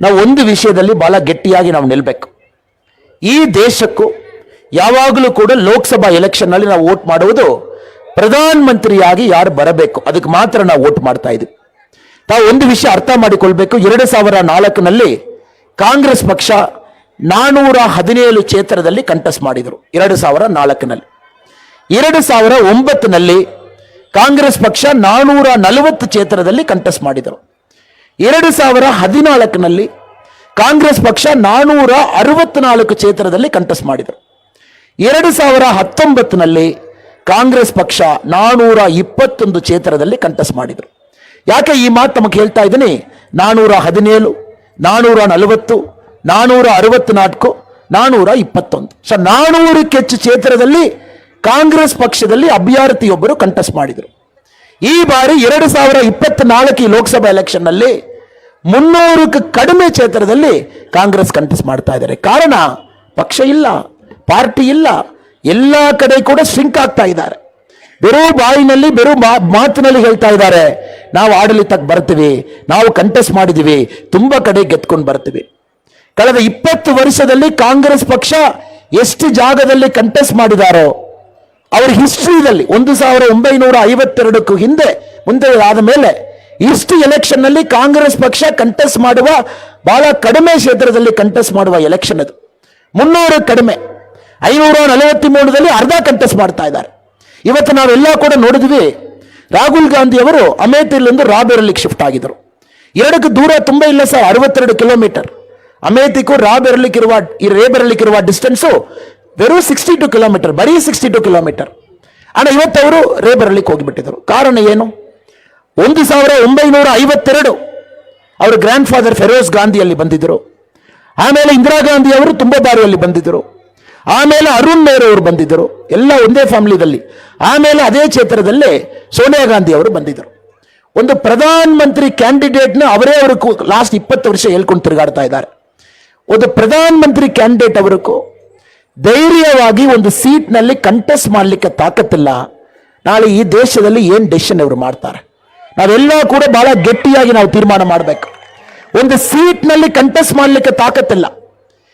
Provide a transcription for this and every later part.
ನಾವು ಒಂದು ವಿಷಯದಲ್ಲಿ ಬಹಳ ಗಟ್ಟಿಯಾಗಿ ನಾವು ನಿಲ್ಲಬೇಕು ಈ ದೇಶಕ್ಕೂ ಯಾವಾಗಲೂ ಕೂಡ ಲೋಕಸಭಾ ಎಲೆಕ್ಷನ್ನಲ್ಲಿ ನಾವು ವೋಟ್ ಮಾಡುವುದು ಪ್ರಧಾನ ಮಂತ್ರಿಯಾಗಿ ಯಾರು ಬರಬೇಕು? ಅದಕ್ಕೆ ಮಾತ್ರ ನಾವು ವೋಟ್ ಮಾಡ್ತಾ ಇದ್ದೀವಿ. ತಾವು ಒಂದು ವಿಷಯ ಅರ್ಥ ಮಾಡಿಕೊಳ್ಬೇಕು. ಎರಡು ಸಾವಿರ ನಾಲ್ಕನಲ್ಲಿ ಕಾಂಗ್ರೆಸ್ ಪಕ್ಷ ನಾನೂರ ಹದಿನೇಳು ಕ್ಷೇತ್ರದಲ್ಲಿ ಕಂಟೆಸ್ಟ್ ಮಾಡಿದರು ಎರಡು ಸಾವಿರ ನಾಲ್ಕನಲ್ಲಿ ಎರಡು ಸಾವಿರ ಒಂಬತ್ತಿನಲ್ಲಿ ಕಾಂಗ್ರೆಸ್ ಪಕ್ಷ ನಾನೂರ ನಲವತ್ತು ಕ್ಷೇತ್ರದಲ್ಲಿ ಕಂಟೆಸ್ಟ್ ಮಾಡಿದರು. ಎರಡು ಸಾವಿರ ಹದಿನಾಲ್ಕನಲ್ಲಿ ಕಾಂಗ್ರೆಸ್ ಪಕ್ಷ ನಾನೂರ ಅರವತ್ನಾಲ್ಕು ಕ್ಷೇತ್ರದಲ್ಲಿ ಕಂಟೆಸ್ಟ್ ಮಾಡಿದರು. ಎರಡು ಸಾವಿರ ಹತ್ತೊಂಬತ್ತಿನಲ್ಲಿ ಕಾಂಗ್ರೆಸ್ ಪಕ್ಷ ನಾನೂರ ಇಪ್ಪತ್ತೊಂದು ಕ್ಷೇತ್ರದಲ್ಲಿ ಕಂಟೆಸ್ಟ್ ಮಾಡಿದರು. ಯಾಕೆ ಈ ಮಾತು ತಮಗೆ ಹೇಳ್ತಾ ಇದ್ದೀನಿ? ನಾನೂರ ಹದಿನೇಳು ನಾನೂರ ನಲವತ್ತು ನಾನೂರ ಅರವತ್ನಾಲ್ಕು ನಾನೂರ ಇಪ್ಪತ್ತೊಂದು ಸೊ ನಾನೂರಕ್ಕೆ ಹೆಚ್ಚು ಕ್ಷೇತ್ರದಲ್ಲಿ ಕಾಂಗ್ರೆಸ್ ಪಕ್ಷದಲ್ಲಿ ಅಭ್ಯರ್ಥಿಯೊಬ್ಬರು ಕಂಟೆಸ್ಟ್ ಮಾಡಿದರು. ಈ ಬಾರಿ ಎರಡು ಸಾವಿರ ಇಪ್ಪತ್ನಾಲ್ಕು ಲೋಕಸಭಾ ಎಲೆಕ್ಷನ್ನಲ್ಲಿ ಮುನ್ನೂರಕ್ಕೆ ಕಡಿಮೆ ಕ್ಷೇತ್ರದಲ್ಲಿ ಕಾಂಗ್ರೆಸ್ ಕಂಟೆಸ್ಟ್ ಮಾಡ್ತಾ ಇದ್ದಾರೆ. ಕಾರಣ, ಪಕ್ಷ ಇಲ್ಲ, ಪಾರ್ಟಿ ಇಲ್ಲ, ಎಲ್ಲ ಕಡೆ ಕೂಡ ಸಿಂಕ್ ಆಗ್ತಾ ಇದ್ದಾರೆ. ಬೆರೋ ಬಾಯಿನಲ್ಲಿ, ಬೆರೋ ಮಾ- ಮಾತಿನಲ್ಲಿ ಹೇಳ್ತಾ ಇದ್ದಾರೆ. ನಾವು ಆಡಳಿತಕ್ಕೆ ಬರ್ತೀವಿ, ನಾವು ಕಂಟೆಸ್ಟ್ ಮಾಡಿದ್ದೀವಿ, ತುಂಬ ಕಡೆ ಗೆದ್ಕೊಂಡು ಬರ್ತೀವಿ. ಕಳೆದ ಇಪ್ಪತ್ತು ವರ್ಷದಲ್ಲಿ ಕಾಂಗ್ರೆಸ್ ಪಕ್ಷ ಎಷ್ಟು ಜಾಗದಲ್ಲಿ ಕಂಟೆಸ್ಟ್ ಮಾಡಿದಾರೋ, ಅವರ ಹಿಸ್ಟ್ರಿದಲ್ಲಿ ಒಂದು ಸಾವಿರ ಒಂಬೈನೂರ ಐವತ್ತೆರಡಕ್ಕೂ ಹಿಂದೆ, ಮುಂದೆ ಆದ ಮೇಲೆ ಇಷ್ಟು ಎಲೆಕ್ಷನ್ನಲ್ಲಿ ಕಾಂಗ್ರೆಸ್ ಪಕ್ಷ ಕಂಟೆಸ್ಟ್ ಮಾಡುವ, ಬಹಳ ಕಡಿಮೆ ಕ್ಷೇತ್ರದಲ್ಲಿ ಕಂಟೆಸ್ಟ್ ಮಾಡುವ ಎಲೆಕ್ಷನ್ ಅದು. ಮುನ್ನೂರು ಕಡಿಮೆ. ಐನೂರ ನಲವತ್ಮೂರದಲ್ಲಿ ಅರ್ಧ ಕಂಟೆಸ್ಟ್ ಮಾಡ್ತಾ ಇದ್ದಾರೆ. ಇವತ್ತು ನಾವೆಲ್ಲ ಕೂಡ ನೋಡಿದ್ವಿ, ರಾಹುಲ್ ಗಾಂಧಿ ಅವರು ಅಮೇಥಿಲಿಂದ ರಾಬೇರಲ್ಲಿಗೆ ಶಿಫ್ಟ್ ಆಗಿದ್ರು. ಎರಡಕ್ಕೂ ದೂರ ತುಂಬ ಇಲ್ಲ ಸರ್, ಅರವತ್ತೆರಡು ಕಿಲೋಮೀಟರ್ ಅಮೇಥಿಗೂ ರಾಬೇರಲ್ಲಿಕ್ಕಿರುವ ಈ ರೇಬೆರಲ್ಲಿಕ್ಕಿರುವ ಡಿಸ್ಟೆನ್ಸು ವೆರೂಮ್ ಸಿಕ್ಸ್ಟಿ ಟು ಕಿಲೋಮೀಟರ್ ಬರೀ ಸಿಕ್ಸ್ಟಿ ಟು ಕಿಲೋಮೀಟರ್ ಆಣ ಇವತ್ತವರು ರೇಬರಲ್ಲಿಗೆ ಹೋಗಿಬಿಟ್ಟಿದ್ದರು ಕಾರಣ ಏನು? ಒಂದು ಸಾವಿರ ಒಂಬೈನೂರ ಐವತ್ತೆರಡು ಅವರ ಗ್ರ್ಯಾಂಡ್ ಫಾದರ್ ಫೆರೋಜ್ ಗಾಂಧಿ ಅಲ್ಲಿ ಬಂದಿದ್ದರು. ಆಮೇಲೆ ಇಂದಿರಾ ಗಾಂಧಿ ಅವರು ತುಂಬ ಬಾರಿ ಅಲ್ಲಿ ಬಂದಿದ್ದರು. ಆಮೇಲೆ ಅರುಣ್ ಮೇರ್ ಅವರು ಬಂದಿದ್ದರು. ಎಲ್ಲ ಒಂದೇ ಫ್ಯಾಮಿಲಿದಲ್ಲಿ ಆಮೇಲೆ ಅದೇ ಕ್ಷೇತ್ರದಲ್ಲೇ ಸೋನಿಯಾ ಗಾಂಧಿ ಅವರು ಬಂದಿದ್ದರು. ಒಂದು ಪ್ರಧಾನ ಮಂತ್ರಿ ಕ್ಯಾಂಡಿಡೇಟ್ನ ಅವರೇ ಅವರು ಲಾಸ್ಟ್ ಇಪ್ಪತ್ತು ವರ್ಷ ಹೇಳ್ಕೊಂಡು ತಿರುಗಾಡ್ತಾ ಇದ್ದಾರೆ. ಒಂದು ಪ್ರಧಾನ ಮಂತ್ರಿ ಕ್ಯಾಂಡಿಡೇಟ್ ಅವರಿಗೂ ಧೈರ್ಯವಾಗಿ ಒಂದು ಸೀಟ್ನಲ್ಲಿ ಕಂಟೆಸ್ಟ್ ಮಾಡಲಿಕ್ಕೆ ತಾಕತ್ತಿಲ್ಲ. ನಾಳೆ ಈ ದೇಶದಲ್ಲಿ ಏನು ಡೆಸಿಷನ್ ಅವರು ಮಾಡ್ತಾರೆ? ನಾವೆಲ್ಲ ಕೂಡ ಬಹಳ ಗಟ್ಟಿಯಾಗಿ ನಾವು ತೀರ್ಮಾನ ಮಾಡಬೇಕು. ಒಂದು ಸೀಟ್ನಲ್ಲಿ ಕಂಟೆಸ್ಟ್ ಮಾಡಲಿಕ್ಕೆ ತಾಕತ್ತಿಲ್ಲ.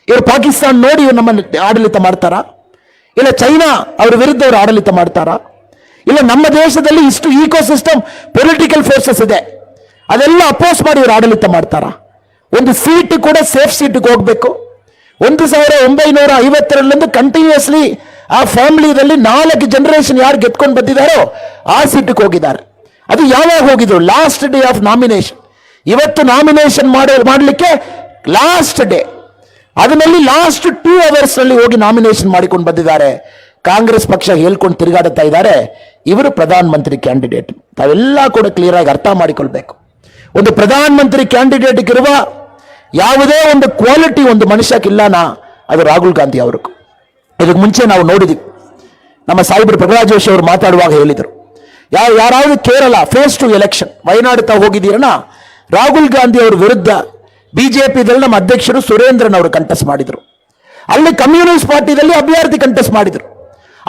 ಇವರು ಪಾಕಿಸ್ತಾನ ನೋಡಿ ಇವ್ರು ನಮ್ಮನ್ನು ಆಡಳಿತ ಮಾಡ್ತಾರಾ? ಇಲ್ಲ ಚೈನಾ ಅವರ ವಿರುದ್ಧ ಅವರು ಆಡಳಿತ ಮಾಡ್ತಾರಾ? ಇಲ್ಲ ನಮ್ಮ ದೇಶದಲ್ಲಿ ಇಷ್ಟು ಈಕೋ ಸಿಸ್ಟಮ್ ಪೊಲಿಟಿಕಲ್ ಫೋರ್ಸಸ್ ಇದೆ. ಅದೆಲ್ಲ ಅಪೋಸ್ ಮಾಡಿ ಇವರು ಆಡಳಿತ ಮಾಡ್ತಾರಾ? ಒಂದು ಸೀಟ್ ಕೂಡ ಸೇಫ್ ಸೀಟ್ಗೆ ಹೋಗ್ಬೇಕು. ಒಂದು ಸಾವಿರ ಒಂಬೈನೂರ ಐವತ್ತೆರಡರಿಂದ ಕಂಟಿನ್ಯೂಸ್ಲಿ ಆ ಫ್ಯಾಮಿಲಿಯಲ್ಲಿ ನಾಲ್ಕು ಜನರೇಷನ್ ಯಾರು ಗೆದ್ಕೊಂಡು ಬಂದಿದ್ದಾರೋ, ಆ ಸೀಟಿಗೆ ಹೋಗಿದ್ದಾರೆ. ಅದು ಯಾವಾಗ ಹೋಗಿದ್ರು? ಲಾಸ್ಟ್ ಡೇ ಆಫ್ ನಾಮಿನೇಷನ್ ಇವತ್ತು ನಾಮಿನೇಷನ್ ಮಾಡೋ, ಮಾಡಲಿಕ್ಕೆ ಲಾಸ್ಟ್ ಡೇ ಅದರಲ್ಲಿ ಲಾಸ್ಟ್ ಟೂ ಅವರ್ಸ್ನಲ್ಲಿ ಹೋಗಿ ನಾಮಿನೇಷನ್ ಮಾಡಿಕೊಂಡು ಬಂದಿದ್ದಾರೆ. ಕಾಂಗ್ರೆಸ್ ಪಕ್ಷ ಹೇಳ್ಕೊಂಡು ತಿರುಗಾಡುತ್ತಾ ಇದ್ದಾರೆ. ಇವರು ಪ್ರಧಾನ ಮಂತ್ರಿ ಕ್ಯಾಂಡಿಡೇಟ್ ತಾವೆಲ್ಲ ಕೂಡ ಕ್ಲಿಯರ್ ಆಗಿ ಅರ್ಥ ಮಾಡಿಕೊಳ್ಬೇಕು. ಒಂದು ಪ್ರಧಾನ ಮಂತ್ರಿ ಕ್ಯಾಂಡಿಡೇಟ್ ಇರುವ ಯಾವುದೇ ಒಂದು ಕ್ವಾಲಿಟಿ ಒಂದು ಮನುಷ್ಯಕ್ಕಿಲ್ಲನಾ ಅದು ರಾಹುಲ್ ಗಾಂಧಿ ಅವರು ಇದಕ್ಕೆ ಮುಂಚೆ ನಾವು ನೋಡಿದ್ವಿ. ನಮ್ಮ ಸಾಹೇಬ್ರು ಪ್ರಹ್ಲಾದ್ ಜೋಶಿ ಅವರು ಮಾತಾಡುವಾಗ ಹೇಳಿದರು. ಯಾವ ಯಾರಾದರೂ Kerala phase two election Wayanad ತಾವು ರಾಹುಲ್ ಗಾಂಧಿ ಅವರ ವಿರುದ್ಧ ಬಿ ಜೆ ಪಿದಲ್ಲಿ ನಮ್ಮ ಅಧ್ಯಕ್ಷರು ಸುರೇಂದ್ರನ್ ಅವರು ಕಂಟೆಸ್ಟ್ ಮಾಡಿದರು. ಅಲ್ಲಿ ಕಮ್ಯುನಿಸ್ಟ್ ಪಾರ್ಟಿದಲ್ಲಿ ಅಭ್ಯರ್ಥಿ ಕಂಟೆಸ್ಟ್ ಮಾಡಿದರು.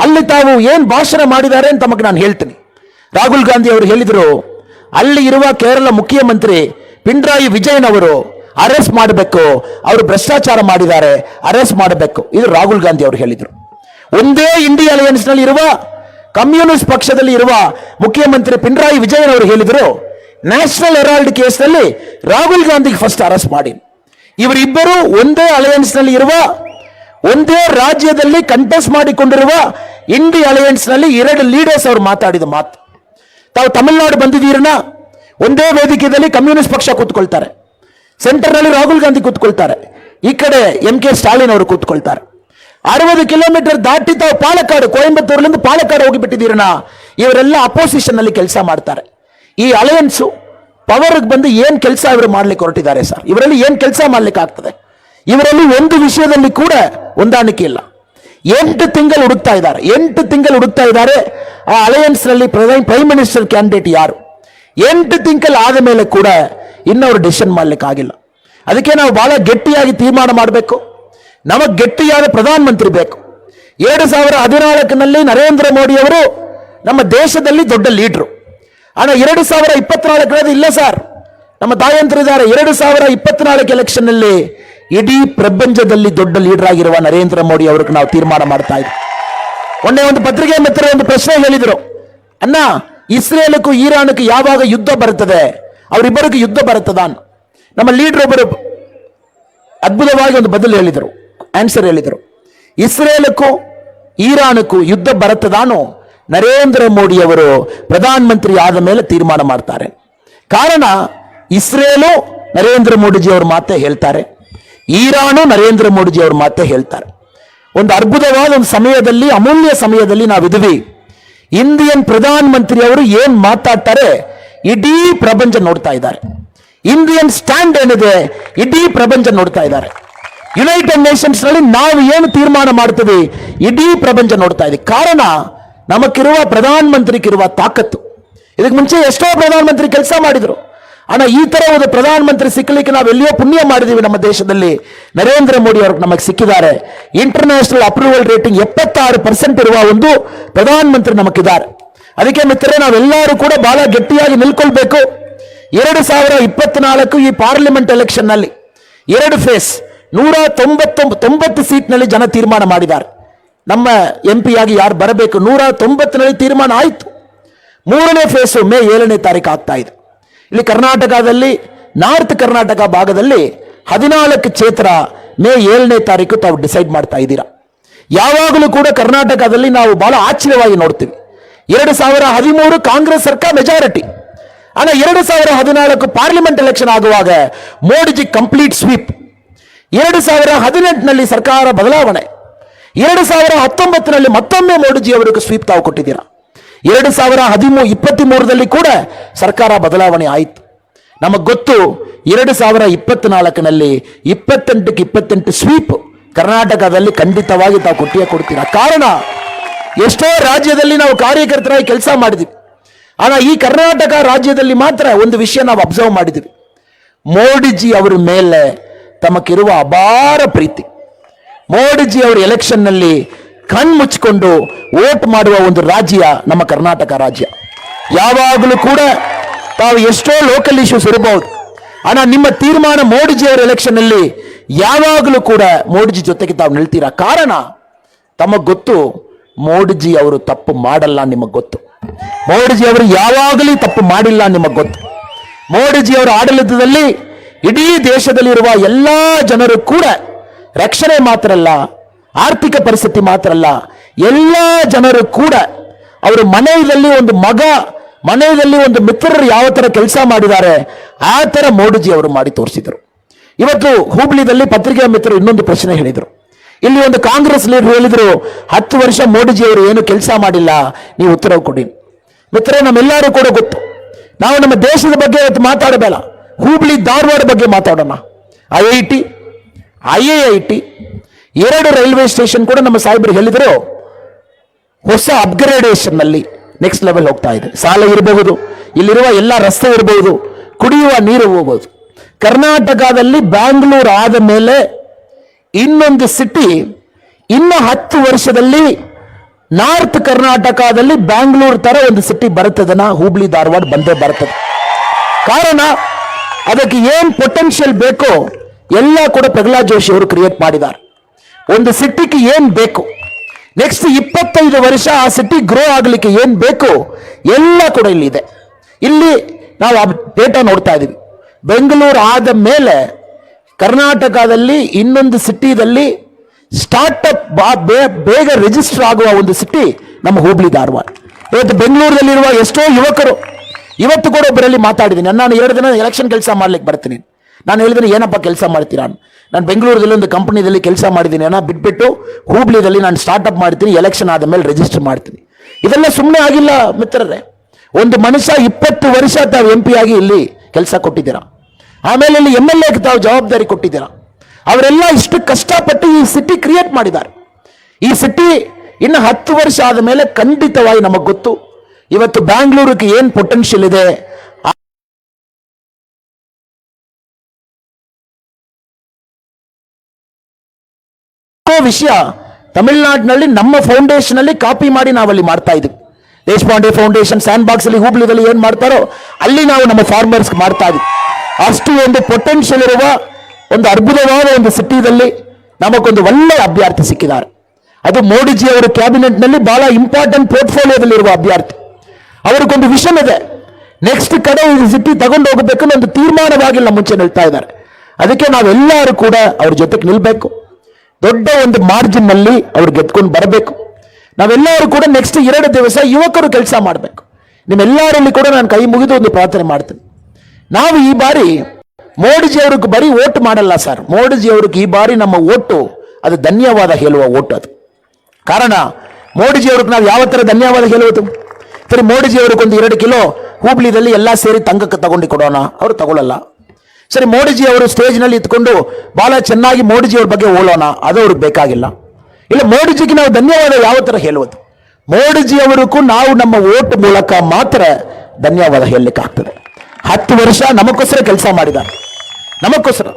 ಅಲ್ಲಿ ತಾವು ಏನು ಭಾಷಣ ಮಾಡಿದ್ದಾರೆ ಅಂತ ತಮಗೆ ನಾನು ಹೇಳ್ತೀನಿ. ರಾಹುಲ್ ಗಾಂಧಿ ಅವರು ಹೇಳಿದರು, ಅಲ್ಲಿ ಇರುವ ಕೇರಳ ಮುಖ್ಯಮಂತ್ರಿ ಪಿಂಡ್ರಾಯಿ ವಿಜಯನ್ ಅವರು ಅರೆಸ್ಟ್ ಮಾಡಬೇಕು, ಅವರು ಭ್ರಷ್ಟಾಚಾರ ಮಾಡಿದ್ದಾರೆ ಅರೆಸ್ಟ್ ಮಾಡಬೇಕು. ಇದು ರಾಹುಲ್ ಗಾಂಧಿ ಅವರು ಹೇಳಿದರು. ಒಂದೇ ಇಂಡಿಯಾ ಅಲಯನ್ಸ್ನಲ್ಲಿ ಇರುವ ಕಮ್ಯುನಿಸ್ಟ್ ಪಕ್ಷದಲ್ಲಿ ಇರುವ ಮುಖ್ಯಮಂತ್ರಿ ಪಿಣರಾಯಿ ವಿಜಯನ್ ಅವರು ಹೇಳಿದರು, ನ್ಯಾಷನಲ್ ಹೆರಾಲ್ಡ್ ಕೇಸ್ನಲ್ಲಿ ರಾಹುಲ್ ಗಾಂಧಿಗೆ ಫಸ್ಟ್ ಅರೆಸ್ಟ್ ಮಾಡಿ. ಇವರಿಬ್ಬರು ಒಂದೇ ಅಲಯನ್ಸ್ನಲ್ಲಿ ಇರುವ, ಒಂದೇ ರಾಜ್ಯದಲ್ಲಿ ಕಂಟೆಸ್ಟ್ ಮಾಡಿಕೊಂಡಿರುವ ಇಂಡಿ ಅಲಯನ್ಸ್ನಲ್ಲಿ ಎರಡು ಲೀಡರ್ಸ್ ಅವರು ಮಾತಾಡಿದ ಮಾತು. ತಾವು ತಮಿಳುನಾಡು ಬಂದಿದ್ದೀರನ ಒಂದೇ ವೇದಿಕೆಯಲ್ಲಿ ಕಮ್ಯುನಿಸ್ಟ್ ಪಕ್ಷ ಕೂತ್ಕೊಳ್ತಾರೆ. ಸೆಂಟರ್ನಲ್ಲಿ ರಾಹುಲ್ ಗಾಂಧಿ ಕೂತ್ಕೊಳ್ತಾರೆ. ಈ ಕಡೆ ಎಂ ಕೆ ಸ್ಟಾಲಿನ್ ಅವರು ಕೂತ್ಕೊಳ್ತಾರೆ. ಅರವತ್ತು ಕಿಲೋಮೀಟರ್ ದಾಟಿ ತಾವು ಪಾಲಕ್ಕಾಡು ಕೊಯಂಬತ್ತೂರಿನಿಂದ ಪಾಲಕ್ಕಾಡು ಹೋಗಿಬಿಟ್ಟಿದ್ದೀರನ ಇವರೆಲ್ಲ ಅಪೋಸಿಷನ್ನಲ್ಲಿ ಕೆಲಸ ಮಾಡ್ತಾರೆ. ಈ ಅಲಯನ್ಸು ಪವರ್ಗೆ ಬಂದು ಏನು ಕೆಲಸ ಇವರು ಮಾಡ್ಲಿಕ್ಕೆ ಹೊರಟಿದ್ದಾರೆ ಸರ್ ಇವರಲ್ಲಿ ಏನು ಕೆಲಸ ಮಾಡ್ಲಿಕ್ಕೆ ಆಗ್ತದೆ? ಇವರಲ್ಲಿ ಒಂದು ವಿಷಯದಲ್ಲಿ ಕೂಡ ಹೊಂದಾಣಿಕೆ ಇಲ್ಲ. ಎಂಟು ತಿಂಗಳು ಹುಡುಕ್ತಾ ಇದ್ದಾರೆ. ಎಂಟು ತಿಂಗಳು ಹುಡುಕ್ತಾ ಇದ್ದಾರೆ. ಆ ಅಲಯನ್ಸ್ನಲ್ಲಿ ಪ್ರೈಮ್ ಮಿನಿಸ್ಟರ್ ಕ್ಯಾಂಡಿಡೇಟ್ ಯಾರು? ಎಂಟು ತಿಂಗಳು ಆದ ಮೇಲೆ ಕೂಡ ಇನ್ನವರು ಡಿಸಿಷನ್ ಮಾಡ್ಲಿಕ್ಕೆ ಆಗಿಲ್ಲ. ಅದಕ್ಕೆ ನಾವು ಬಹಳ ಗಟ್ಟಿಯಾಗಿ ತೀರ್ಮಾನ ಮಾಡಬೇಕು. ನಮಗೆ ಗಟ್ಟಿಯಾದ ಪ್ರಧಾನ ಮಂತ್ರಿ ಬೇಕು. ಎರಡು ಸಾವಿರ ಹದಿನಾಲ್ಕನಲ್ಲಿ ನರೇಂದ್ರ ಮೋದಿ ಅವರು ನಮ್ಮ ದೇಶದಲ್ಲಿ ದೊಡ್ಡ ಲೀಡ್ರು. ಅಣ್ಣ, ಎರಡು ಸಾವಿರ ಇಪ್ಪತ್ನಾಲ್ಕರಲ್ಲಿ ಇಲ್ಲ ಸರ್. ನಮ್ಮ ತಾಯಂತರಿದ್ದಾರೆ ಎರಡು ಸಾವಿರ ಇಪ್ಪತ್ನಾಲ್ಕು ಎಲೆಕ್ಷನ್ನಲ್ಲಿ ಇಡೀ ಪ್ರಪಂಚದಲ್ಲಿ ದೊಡ್ಡ ಲೀಡರ್ ಆಗಿರುವ ನರೇಂದ್ರ ಮೋದಿ ಅವ್ರಿಗೆ ನಾವು ತೀರ್ಮಾನ ಮಾಡ್ತಾ ಇದ್ವಿ. ಒಂದೇ ಒಂದು ಪತ್ರಿಕೆ ಮಿತ್ರ ಒಂದು ಪ್ರಶ್ನೆ ಹೇಳಿದರು. ಅಣ್ಣ, ಇಸ್ರೇಲಕ್ಕೂ ಇರಾನ್ಗೂ ಯಾವಾಗ ಯುದ್ಧ ಬರುತ್ತದೆ? ಅವರಿಬ್ಬರಿಗೂ ಯುದ್ಧ ಬರುತ್ತದ? ನಮ್ಮ ಲೀಡರ್ ಒಬ್ಬರು ಅದ್ಭುತವಾಗಿ ಒಂದು ಬದಲು ಹೇಳಿದರು. ಆನ್ಸರ್ ಹೇಳಿದರು. ಇಸ್ರೇಲಕ್ಕೂ ಇರಾನಕ್ಕೂ ಯುದ್ಧ ಬರುತ್ತದಾನೋ? ನರೇಂದ್ರ ಮೋದಿ ಅವರು ಪ್ರಧಾನಮಂತ್ರಿ ಆದ ಮೇಲೆ ತೀರ್ಮಾನ ಮಾಡ್ತಾರೆ. ಕಾರಣ, ಇಸ್ರೇಲು ನರೇಂದ್ರ ಮೋದಿಜಿ ಅವ್ರ ಮಾತೇ ಹೇಳ್ತಾರೆ. ಈರಾನು ನರೇಂದ್ರ ಮೋದಿಜಿ ಅವ್ರ ಮಾತೇ ಹೇಳ್ತಾರೆ. ಒಂದು ಅದ್ಭುತವಾದ ಒಂದು ಸಮಯದಲ್ಲಿ, ಅಮೂಲ್ಯ ಸಮಯದಲ್ಲಿ ನಾವಿದ್ವಿ. ಇಂಡಿಯನ್ ಪ್ರಧಾನ ಮಂತ್ರಿ ಅವರು ಏನ್ ಮಾತಾಡ್ತಾರೆ? ಇಡೀ ಪ್ರಪಂಚ ನೋಡ್ತಾ ಇದ್ದಾರೆ. ಇಂಡಿಯನ್ ಸ್ಟ್ಯಾಂಡ್ ಏನಿದೆ? ಇಡೀ ಪ್ರಪಂಚ ನೋಡ್ತಾ ಇದ್ದಾರೆ. ಯುನೈಟೆಡ್ ನೇಷನ್ಸ್ನಲ್ಲಿ ನಾವು ಏನು ತೀರ್ಮಾನ ಮಾಡ್ತೀವಿ? ಇಡೀ ಪ್ರಪಂಚ ನೋಡ್ತಾ ಇದೆ. ಕಾರಣ ನಮಗಿರುವ ಪ್ರಧಾನ ಮಂತ್ರಿಗಿರುವ ತಾಕತ್ತು. ಇದಕ್ಕೆ ಮುಂಚೆ ಎಷ್ಟೋ ಪ್ರಧಾನ ಮಂತ್ರಿ ಕೆಲಸ ಮಾಡಿದ್ರು. ಆನಾ ಈ ತರ ಒಂದು ಪ್ರಧಾನ ಮಂತ್ರಿ ಸಿಕ್ಕಲಿಕ್ಕೆ ನಾವು ಎಲ್ಲಿಯೋ ಪುಣ್ಯ ಮಾಡಿದೀವಿ ನಮ್ಮ ದೇಶದಲ್ಲಿ. ನರೇಂದ್ರ ಮೋದಿ ಅವರು ನಮಗೆ ಸಿಕ್ಕಿದ್ದಾರೆ. ಇಂಟರ್ನ್ಯಾಷನಲ್ ಅಪ್ರೂವಲ್ ರೇಟಿಂಗ್ ಎಪ್ಪತ್ತಾರು ಪರ್ಸೆಂಟ್ ಇರುವ ಒಂದು ಪ್ರಧಾನ ಮಂತ್ರಿ ನಮಗಿದ್ದಾರೆ. ಅದಕ್ಕೆ ಮಿತ್ರರೇ, ನಾವೆಲ್ಲರೂ ಕೂಡ ಬಹಳ ಗಟ್ಟಿಯಾಗಿ ನಿಲ್ಕೊಳ್ಬೇಕು. ಎರಡು ಸಾವಿರ ಇಪ್ಪತ್ನಾಲ್ಕು ಈ ಪಾರ್ಲಿಮೆಂಟ್ ಎಲೆಕ್ಷನ್ನಲ್ಲಿ. ಎರಡು ಫೇಸ್ ನೂರ ತೊಂಬತ್ತೊಂಬತ್ತು ತೊಂಬತ್ತು ಸೀಟ್ನಲ್ಲಿ ಜನ ತೀರ್ಮಾನ ಮಾಡಿದ್ದಾರೆ. ನಮ್ಮ ಎಂ ಆಗಿ ಯಾರು ಬರಬೇಕು? ನೂರ ತೊಂಬತ್ತನಲ್ಲಿ ತೀರ್ಮಾನ ಆಯಿತು. ಮೂರನೇ ಫೇಸು ಮೇ ಏಳನೇ ತಾರೀಕು ಆಗ್ತಾ ಇದೆ. ಇಲ್ಲಿ ಕರ್ನಾಟಕದಲ್ಲಿ, ನಾರ್ತ್ ಕರ್ನಾಟಕ ಭಾಗದಲ್ಲಿ ಹದಿನಾಲ್ಕು ಕ್ಷೇತ್ರ ಮೇ ಏಳನೇ ತಾರೀಕು ತಾವು ಡಿಸೈಡ್ ಮಾಡ್ತಾ ಇದ್ದೀರಾ. ಯಾವಾಗಲೂ ಕೂಡ ಕರ್ನಾಟಕದಲ್ಲಿ ನಾವು ಬಹಳ ಆಶ್ಚರ್ಯವಾಗಿ ನೋಡ್ತೀವಿ. ಎರಡು ಸಾವಿರ ಹದಿಮೂರು ಕಾಂಗ್ರೆಸ್ ಸರ್ಕಾರ ಮೆಜಾರಿಟಿ ಆನ ಎರಡು ಸಾವಿರ ಹದಿನಾಲ್ಕು ಪಾರ್ಲಿಮೆಂಟ್ ಎಲೆಕ್ಷನ್ ಆಗುವಾಗ ಮೋಡಿಜಿ ಕಂಪ್ಲೀಟ್ ಸ್ವೀಪ್ ಎರಡು ಸಾವಿರ ಹದಿನೆಂಟನಲ್ಲಿ ಸರ್ಕಾರ ಬದಲಾವಣೆ. ಎರಡು ಸಾವಿರ ಹತ್ತೊಂಬತ್ತರಲ್ಲಿ ಮತ್ತೊಮ್ಮೆ ಮೋಡಿಜಿ ಅವರಿಗೆ ಸ್ವೀಪ್ ತಾವು ಕೊಟ್ಟಿದ್ದೀರಾ. ಎರಡು ಸಾವಿರ ಹದಿಮೂ ಇಪ್ಪತ್ತ್ಮೂರರಲ್ಲಿ ಕೂಡ ಸರ್ಕಾರ ಬದಲಾವಣೆ ಆಯಿತು. ನಮಗೆ ಗೊತ್ತು, ಎರಡು ಸಾವಿರ ಇಪ್ಪತ್ನಾಲ್ಕನಲ್ಲಿ ಇಪ್ಪತ್ತೆಂಟಕ್ಕೆ ಇಪ್ಪತ್ತೆಂಟು ಸ್ವೀಪ್ ಕರ್ನಾಟಕದಲ್ಲಿ ಖಂಡಿತವಾಗಿ ತಾವು ಕೊಟ್ಟಿಯೇ ಕೊಡ್ತೀರಾ. ಕಾರಣ, ಎಷ್ಟೋ ರಾಜ್ಯದಲ್ಲಿ ನಾವು ಕಾರ್ಯಕರ್ತರಾಗಿ ಕೆಲಸ ಮಾಡಿದ್ವಿ. ಆದರೆ ಈ ಕರ್ನಾಟಕ ರಾಜ್ಯದಲ್ಲಿ ಮಾತ್ರ ಒಂದು ವಿಷಯ ನಾವು ಅಬ್ಸರ್ವ್ ಮಾಡಿದ್ವಿ. ಮೋಡಿಜಿ ಅವರ ಮೇಲೆ ತಮಗಿರುವ ಅಪಾರ ಪ್ರೀತಿ. ಮೋಡಿಜಿ ಅವರು ಎಲೆಕ್ಷನ್ನಲ್ಲಿ ಕಣ್ಮುಚ್ಚಿಕೊಂಡು ವೋಟ್ ಮಾಡುವ ಒಂದು ರಾಜ್ಯ ನಮ್ಮ ಕರ್ನಾಟಕ ರಾಜ್ಯ. ಯಾವಾಗಲೂ ಕೂಡ ತಾವು ಎಷ್ಟೋ ಲೋಕಲ್ ಇಶ್ಯೂಸ್ ಇರಬಹುದು. ಆனா ನಿಮ್ಮ ತೀರ್ಮಾನ ಮೋಡಿಜಿ ಅವರ ಎಲೆಕ್ಷನ್ ಅಲ್ಲಿ ಯಾವಾಗಲೂ ಕೂಡ ಮೋಡಿಜಿ ಜೊತೆಗೆ ತಾವು ನಿಲ್ತೀರಾ? ಕಾರಣ, ತಮಗೆ ಗೊತ್ತು, ಮೋಡಿಜಿ ಅವರು ತಪ್ಪು ಮಾಡಲ್ಲ ನಿಮಗೆ ಗೊತ್ತು. ಮೋಡಿಜಿ ಅವರು ಯಾವಾಗಲೂ ತಪ್ಪು ಮಾಡಿಲ್ಲ ನಿಮಗೆ ಗೊತ್ತು. ಮೋಡಿಜಿ ಅವರ ಆಡಳಿತದಲ್ಲಿ ಇಡೀ ದೇಶದಲ್ಲಿರುವ ಎಲ್ಲ ಜನರು ಕೂಡ ರಕ್ಷಣೆ ಮಾತ್ರ ಅಲ್ಲ, ಆರ್ಥಿಕ ಪರಿಸ್ಥಿತಿ ಮಾತ್ರ ಅಲ್ಲ, ಎಲ್ಲ ಜನರು ಕೂಡ ಅವರು ಮನೆಯಲ್ಲಿ ಒಂದು ಮಗ, ಮನೆಯಲ್ಲಿ ಒಂದು ಮಿತ್ರರು ಯಾವ ಥರ ಕೆಲಸ ಮಾಡಿದ್ದಾರೆ, ಆ ತರ ಮೋಡಿಜಿ ಅವರು ಮಾಡಿ ತೋರಿಸಿದರು. ಇವತ್ತು ಹುಬ್ಳಿದಲ್ಲಿ ಪತ್ರಿಕಾ ಮಿತ್ರರು ಇನ್ನೊಂದು ಪ್ರಶ್ನೆ ಹೇಳಿದರು. ಇಲ್ಲಿ ಒಂದು ಕಾಂಗ್ರೆಸ್ ಲೀಡರ್ ಹೇಳಿದರು, ಹತ್ತು ವರ್ಷ ಮೋಡಿಜಿ ಅವರು ಏನು ಕೆಲಸ ಮಾಡಿಲ್ಲ, ನೀವು ಉತ್ತರ ಕೊಡಿ. ಮಿತ್ರ ನಮ್ಮೆಲ್ಲರೂ ಕೂಡ ಗೊತ್ತು. ನಾವು ನಮ್ಮ ದೇಶದ ಬಗ್ಗೆ ಇವತ್ತು ಮಾತಾಡಬೇಡ. ಹುಬ್ಳಿ ಧಾರವಾಡ ಬಗ್ಗೆ ಮಾತಾಡೋಣ. I I T, I I I T, ಎರಡು ರೈಲ್ವೆ ಸ್ಟೇಷನ್ ಕೂಡ ನಮ್ಮ ಸಾಹೇಬರು ಹೇಳಿದರು. ಹೊಸ ಅಪ್ಗ್ರೇಡೇಷನ್ನಲ್ಲಿ ನೆಕ್ಸ್ಟ್ ಲೆವೆಲ್ ಹೋಗ್ತಾ ಇದೆ. ಸಾಲ ಇರಬಹುದು, ಇಲ್ಲಿರುವ ಎಲ್ಲ ರಸ್ತೆ ಇರಬಹುದು, ಕುಡಿಯುವ ನೀರು ಹೋಗಬಹುದು ಕರ್ನಾಟಕದಲ್ಲಿ ಬ್ಯಾಂಗ್ಳೂರ್ ಆದ ಮೇಲೆ ಇನ್ನೊಂದು ಸಿಟಿ ಇನ್ನು ಹತ್ತು ವರ್ಷದಲ್ಲಿ ನಾರ್ತ್ ಕರ್ನಾಟಕದಲ್ಲಿ ಬ್ಯಾಂಗ್ಳೂರ್ ತರ ಒಂದು ಸಿಟಿ ಬರುತ್ತದನ? ಹುಬ್ಳಿ ಧಾರವಾಡ ಬಂದೇ ಬರ್ತದೆ ಕಾರಣ ಅದಕ್ಕೆ ಏನು ಪೊಟೆನ್ಷಿಯಲ್ ಬೇಕೋ ಎಲ್ಲ ಕೂಡ ಪ್ರಹ್ಲಾದ್ ಜೋಶಿ ಅವರು ಕ್ರಿಯೇಟ್ ಮಾಡಿದ್ದಾರೆ. ಒಂದು ಸಿಟಿಗೆ ಏನು ಬೇಕು ನೆಕ್ಸ್ಟ್ ಇಪ್ಪತ್ತೈದು ವರ್ಷ ಆ ಸಿಟಿ ಗ್ರೋ ಆಗಲಿಕ್ಕೆ ಏನು ಬೇಕು ಎಲ್ಲ ಕೂಡ ಇಲ್ಲಿದೆ. ಇಲ್ಲಿ ನಾವು ಆ ಡೇಟಾ ನೋಡ್ತಾ ಇದ್ದೀವಿ. ಬೆಂಗಳೂರು ಆದ ಮೇಲೆ ಕರ್ನಾಟಕದಲ್ಲಿ ಇನ್ನೊಂದು ಸಿಟಿದಲ್ಲಿ ಸ್ಟಾರ್ಟಪ್ ಬೇಗ ರಿಜಿಸ್ಟರ್ ಆಗುವ ಒಂದು ಸಿಟಿ ನಮ್ಮ ಹುಬ್ಳಿ ಧಾರವಾಡ. ಇವತ್ತು ಬೆಂಗಳೂರಿನಲ್ಲಿರುವ ಎಷ್ಟೋ ಯುವಕರು ಇವತ್ತು ಕೂಡ ಒಬ್ಬರಲ್ಲಿ ಮಾತಾಡಿದ್ದೀನಿ. ನಾನು ಎರಡು ದಿನ ಎಲೆಕ್ಷನ್ ಕೆಲಸ ಮಾಡ್ಲಿಕ್ಕೆ ಬರ್ತೀನಿ. ನಾನು ಹೇಳಿದ್ರೆ ಏನಪ್ಪ ಕೆಲಸ ಮಾಡ್ತೀರಾ ನಾನು ಬೆಂಗಳೂರಲ್ಲಿ ಒಂದು ಕಂಪನಿದಲ್ಲಿ ಕೆಲಸ ಮಾಡಿದ್ದೀನಿ. ಅಣ್ಣ, ಬಿಟ್ಬಿಟ್ಟು ಹೂಬ್ಳಿದಲ್ಲಿ ನಾನು ಸ್ಟಾರ್ಟ್ಅಪ್ ಮಾಡ್ತೀನಿ ಎಲೆಕ್ಷನ್ ಆದ ಮೇಲೆ ರಿಜಿಸ್ಟರ್ ಮಾಡ್ತೀನಿ. ಇದೆಲ್ಲ ಸುಮ್ಮನೆ ಆಗಿಲ್ಲ ಮಿತ್ರರೇ. ಒಂದು ಮನುಷ್ಯ ಇಪ್ಪತ್ತು ವರ್ಷ ತಾವು ಎಂ ಆಗಿ ಇಲ್ಲಿ ಕೆಲಸ ಕೊಟ್ಟಿದ್ದೀರಾ? ಆಮೇಲೆ ಇಲ್ಲಿ ಎಂ ಎಲ್ ಎಗೆ ತಾವು ಜವಾಬ್ದಾರಿ ಕೊಟ್ಟಿದ್ದೀರಾ? ಅವರೆಲ್ಲ ಇಷ್ಟು ಕಷ್ಟಪಟ್ಟು ಈ ಸಿಟಿ ಕ್ರಿಯೇಟ್ ಮಾಡಿದ್ದಾರೆ. ಈ ಸಿಟಿ ಇನ್ನು ಹತ್ತು ವರ್ಷ ಆದ ಮೇಲೆ ಖಂಡಿತವಾಗಿ ನಮಗೆ ಗೊತ್ತು. ಇವತ್ತು ಬ್ಯಾಂಗ್ಳೂರಿಗೆ ಏನು ಪೊಟೆನ್ಷಿಯಲ್ ಇದೆ? ವಿಷಯ ತಮಿಳುನಾಡಿನಲ್ಲಿ ನಮ್ಮ ಫೌಂಡೇಶನ್ ಅಲ್ಲಿ ಕಾಪಿ ಮಾಡಿ ನಾವಲ್ಲಿ ಮಾಡ್ತಾ ಇದ್ವಿ. ದೇಶಪಾಂಡೆ ಫೌಂಡೇಶನ್ ಸ್ಯಾಂಡ್ ಬಾಕ್ಸ್ ಅಲ್ಲಿ, ಹೂಬ್ಳಿದಲ್ಲಿ ಏನ್ ಮಾಡ್ತಾರೋ ಅಲ್ಲಿ ನಾವು ನಮ್ಮ ಫಾರ್ಮರ್ಸ್ ಮಾಡ್ತಾ ಇದ್ವಿ. ಅಷ್ಟು ಒಂದು ಪೊಟೆನ್ಷಿಯಲ್ ಇರುವ ಒಂದು ಅದ್ಭುತವಾದ ಒಂದು ಸಿಟಿದಲ್ಲಿ ನಮಗೊಂದು ಒಳ್ಳೆಯ ಅಭ್ಯರ್ಥಿ ಸಿಕ್ಕಿದ್ದಾರೆ. ಅದು ಮೋದಿಜಿ ಅವರ ಕ್ಯಾಬಿನೆಟ್ನಲ್ಲಿ ಬಹಳ ಇಂಪಾರ್ಟೆಂಟ್ ಪೋರ್ಟ್ಫೋಲಿಯೋದಲ್ಲಿರುವ ಅಭ್ಯರ್ಥಿ. ಅವ್ರಿಗೊಂದು ವಿಷನ್ ಇದೆ. ನೆಕ್ಸ್ಟ್ ಕಡೆ ಈ ಸಿಟಿ ತಗೊಂಡು ಹೋಗಬೇಕು ಅನ್ನೋ ಒಂದು ತೀರ್ಮಾನವಾಗಿಲ್ಲ ಮುಂಚೆ ನಿಲ್ತಾ ಇದ್ದಾರೆ. ಅದಕ್ಕೆ ನಾವೆಲ್ಲರೂ ಕೂಡ ಅವ್ರ ಜೊತೆಗೆ ನಿಲ್ಬೇಕು. ದೊಡ್ಡ ಒಂದು ಮಾರ್ಜಿನ್ನಲ್ಲಿ ಅವ್ರು ಗೆದ್ಕೊಂಡು ಬರಬೇಕು. ನಾವೆಲ್ಲರೂ ಕೂಡ ನೆಕ್ಸ್ಟ್ ಎರಡು ದಿವಸ ಯುವಕರು ಕೆಲಸ ಮಾಡಬೇಕು. ನಿಮ್ಮೆಲ್ಲರಲ್ಲಿ ಕೂಡ ನಾನು ಕೈ ಮುಗಿದು ಒಂದು ಪ್ರಾರ್ಥನೆ ಮಾಡ್ತೀನಿ. ನಾವು ಈ ಬಾರಿ ಮೋಡಿಜಿ ಅವ್ರಿಗೆ ಬರೀ ಓಟ್ ಮಾಡಲ್ಲ ಸರ್. ಮೋಡಿಜಿ ಅವ್ರಿಗೆ ಈ ಬಾರಿ ನಮ್ಮ ಓಟು, ಅದು ಧನ್ಯವಾದ ಹೇಳುವ ಓಟು ಅದು. ಕಾರಣ ಮೋಡಿಜಿ ಅವ್ರಿಗೆ ನಾವು ಯಾವ ಥರ ಧನ್ಯವಾದ ಹೇಳುವುದು? ಸರಿ ಮೋಡಿಜಿ ಅವ್ರಿಗೆ ಒಂದು ಎರಡು ಕಿಲೋ ಹೂಬ್ಳಿದಲ್ಲಿ ಎಲ್ಲ ಸೇರಿ ತಂಗಕ್ಕೆ ತಗೊಂಡು ಕೊಡೋಣ. ಅವರು ತಗೊಳ್ಳಲ್ಲ ಸರಿ ಮೋಡಿಜಿ ಅವರು ಸ್ಟೇಜ್ನಲ್ಲಿ ಇತ್ಕೊಂಡು ಭಾಳ ಚೆನ್ನಾಗಿ ಮೋಡಿಜಿ ಅವ್ರ ಬಗ್ಗೆ ಓಲೋಣ. ಅದು ಅವ್ರಿಗೆ ಬೇಕಾಗಿಲ್ಲ. ಇಲ್ಲ, ಮೋಡಿಜಿಗೆ ನಾವು ಧನ್ಯವಾದ ಯಾವ ಥರ ಹೇಳುವುದು? ಮೋಡಿಜಿ ಅವರಿಗೂ ನಾವು ನಮ್ಮ ಓಟ್ ಮೂಲಕ ಮಾತ್ರ ಧನ್ಯವಾದ ಹೇಳಲಿಕ್ಕೆ ಆಗ್ತದೆ. ಹತ್ತು ವರ್ಷ ನಮಗೋಸ್ಕರ ಕೆಲಸ ಮಾಡಿದ್ದಾರೆ. ನಮಗೋಸ್ಕರ.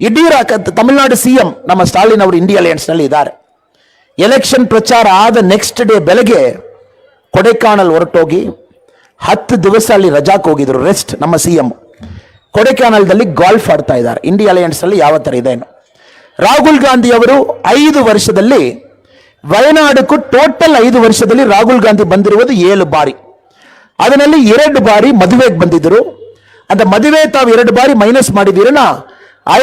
ಇಡೀ ತಮಿಳುನಾಡು ಸಿ ಎಂ ನಮ್ಮ ಸ್ಟಾಲಿನ್ ಅವರು ಇಂಡಿಯಾ ಅಲಯನ್ಸ್ನಲ್ಲಿ ಇದ್ದಾರೆ. ಎಲೆಕ್ಷನ್ ಪ್ರಚಾರ ಆದ ನೆಕ್ಸ್ಟ್ ಡೇ ಬೆಳಗ್ಗೆ ಕೊಡೆಕಾನಲ್ ಹೊರಟೋಗಿ ಹತ್ತು ದಿವಸ ಅಲ್ಲಿ ರಜಾಕ್ ಹೋಗಿದ್ರು ರೆಸ್ಟ್ ನಮ್ಮ ಸಿ ಎಂ ಕೊಡೆಕಾನಲ್ದಲ್ಲಿ ಗಾಲ್ಫ್ ಆಡ್ತಾ ಇದ್ದಾರೆ. ಇಂಡಿಯಾ ಅಲಯನ್ಸ್ ಅಲ್ಲಿ ಯಾವ ತರ ಇದೆ ರಾಹುಲ್ ಗಾಂಧಿ ಅವರು ಐದು ವರ್ಷದಲ್ಲಿ ವಯನಾಡಕ್ಕೂ ಟೋಟಲ್ ಐದು ವರ್ಷದಲ್ಲಿ ರಾಹುಲ್ ಗಾಂಧಿ ಬಂದಿರುವುದು ಏಳು ಬಾರಿ. ಅದರಲ್ಲಿ ಎರಡು ಬಾರಿ ಮದುವೆಗೆ ಬಂದಿದ್ದರು ಅಂತ ಮದುವೆ ತಾವು ಎರಡು ಬಾರಿ ಮೈನಸ್ ಮಾಡಿದ್ದೀರನ